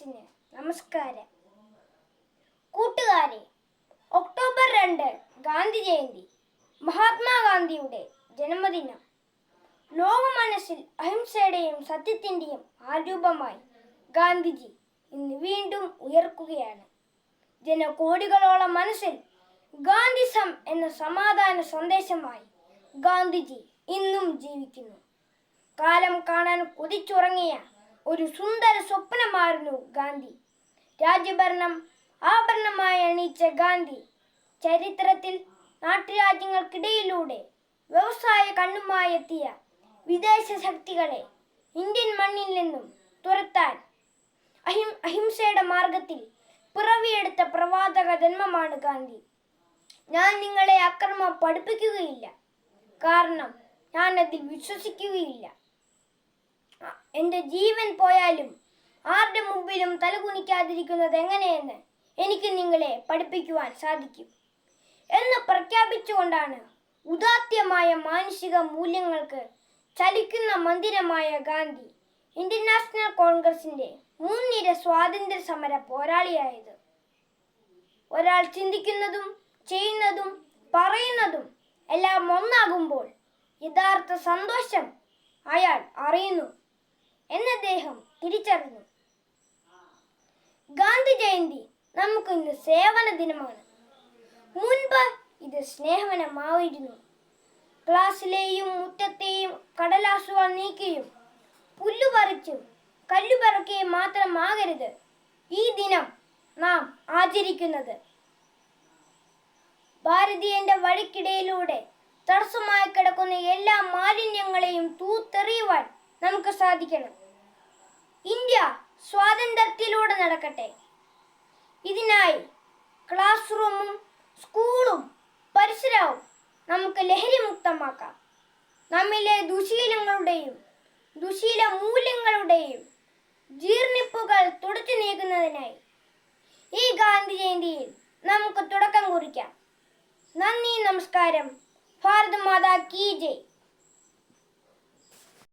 മനസ്സിന് നമസ്കാരം. കൂട്ടുകാരെ ഒക്ടോബർ രണ്ട് ഗാന്ധി ജയന്തി മഹാത്മാഗാന്ധിയുടെ ജന്മദിനം. ലോക മനസ്സിൽ അഹിംസയുടെയും സത്യത്തിന്റെയും ആരൂപമായി ഗാന്ധിജി ഇന്ന് വീണ്ടും ഉയർക്കുകയാണ്. ജനകോടികളോളം മനസ്സിൽ ഗാന്ധിസം എന്ന സമാധാന സന്ദേശമായി ഗാന്ധിജി ഇന്നും ജീവിക്കുന്നു. കാലം കാണാൻ കൊതിച്ചുറങ്ങിയ ഒരു സുന്ദര സ്വപ്നമായിരുന്നു ഗാന്ധി. രാജ്യഭരണം ആഭരണമായി അണിയിച്ച ഗാന്ധി ചരിത്രത്തിൽ നാട്ടുരാജ്യങ്ങൾക്കിടയിലൂടെ വ്യവസായ കണ്ണുമായി എത്തിയ വിദേശ ശക്തികളെ ഇന്ത്യൻ മണ്ണിൽ നിന്നും തുരത്താൻ അഹിം അഹിംസയുടെ മാർഗത്തിൽ പിറവിയെടുത്ത പ്രവാചക ജന്മമാണ് ഗാന്ധി. ഞാൻ നിങ്ങളെ അക്രമം പഠിപ്പിക്കുകയില്ല. കാരണം ഞാൻ അതിൽ വിശ്വസിക്കുകയില്ല. എന്റെ ജീവൻ പോയാലും ആരുടെ മുമ്പിലും തലകുനിക്കാതിരിക്കുന്നത് എങ്ങനെയെന്ന് എനിക്ക് നിങ്ങളെ പഠിപ്പിക്കുവാൻ സാധിക്കും എന്ന് പ്രഖ്യാപിച്ചുകൊണ്ടാണ് ഉദാത്യമായ മാനുഷിക മൂല്യങ്ങൾക്ക് ചലിക്കുന്ന മന്ദിരമായ ഗാന്ധി ഇന്ത്യൻ നാഷണൽ കോൺഗ്രസിന്റെ മുൻനിര സ്വാതന്ത്ര്യ സമര പോരാളിയായത്. ഒരാൾ ചിന്തിക്കുന്നതും ചെയ്യുന്നതും പറയുന്നതും എല്ലാം ഒന്നാകുമ്പോൾ യഥാർത്ഥ സന്തോഷം അയാൾ അറിയുന്നു. എന്ന് അദ്ദേഹം തിരിച്ചറിഞ്ഞു. ഗാന്ധി ജയന്തി നമുക്ക് ഇന്ന് സേവന ദിനമാണ്. മുൻപ് ഇത് സ്നേഹവനമായിരുന്നു. ക്ലാസ്സിലെയും മുറ്റത്തെയും കടലാസുകൾ നീക്കിയും പുല്ലു പറിച്ചും കല്ലു പറക്കുകയും മാത്രമാകരുത്. ഈ ദിനം നാം ആചരിക്കുന്നത്. ഭാരതീയന്റെ വഴിക്കിടയിലൂടെ തടസ്സമായി കിടക്കുന്ന എല്ലാ നമുക്ക് സാധിക്കണം. ഇന്ത്യ സ്വാതന്ത്ര്യത്തിലൂടെ നടക്കട്ടെ. ഇതിനായി ക്ലാസ് റൂമും സ്കൂളും പരിസരവും നമുക്ക് ലഹരി മുക്തമാക്കാം. നമ്മിലെ ദുശീലങ്ങളുടെയും ദുശീല മൂല്യങ്ങളുടെയും ജീർണിപ്പുകൾ തുടച്ചു നീക്കുന്നതിനായി ഈ ഗാന്ധി ജയന്തിയിൽ നമുക്ക് തുടക്കം കുറിക്കാം. നന്ദി നമസ്കാരം. ഭാരത് മാതാ കീ ജയ്.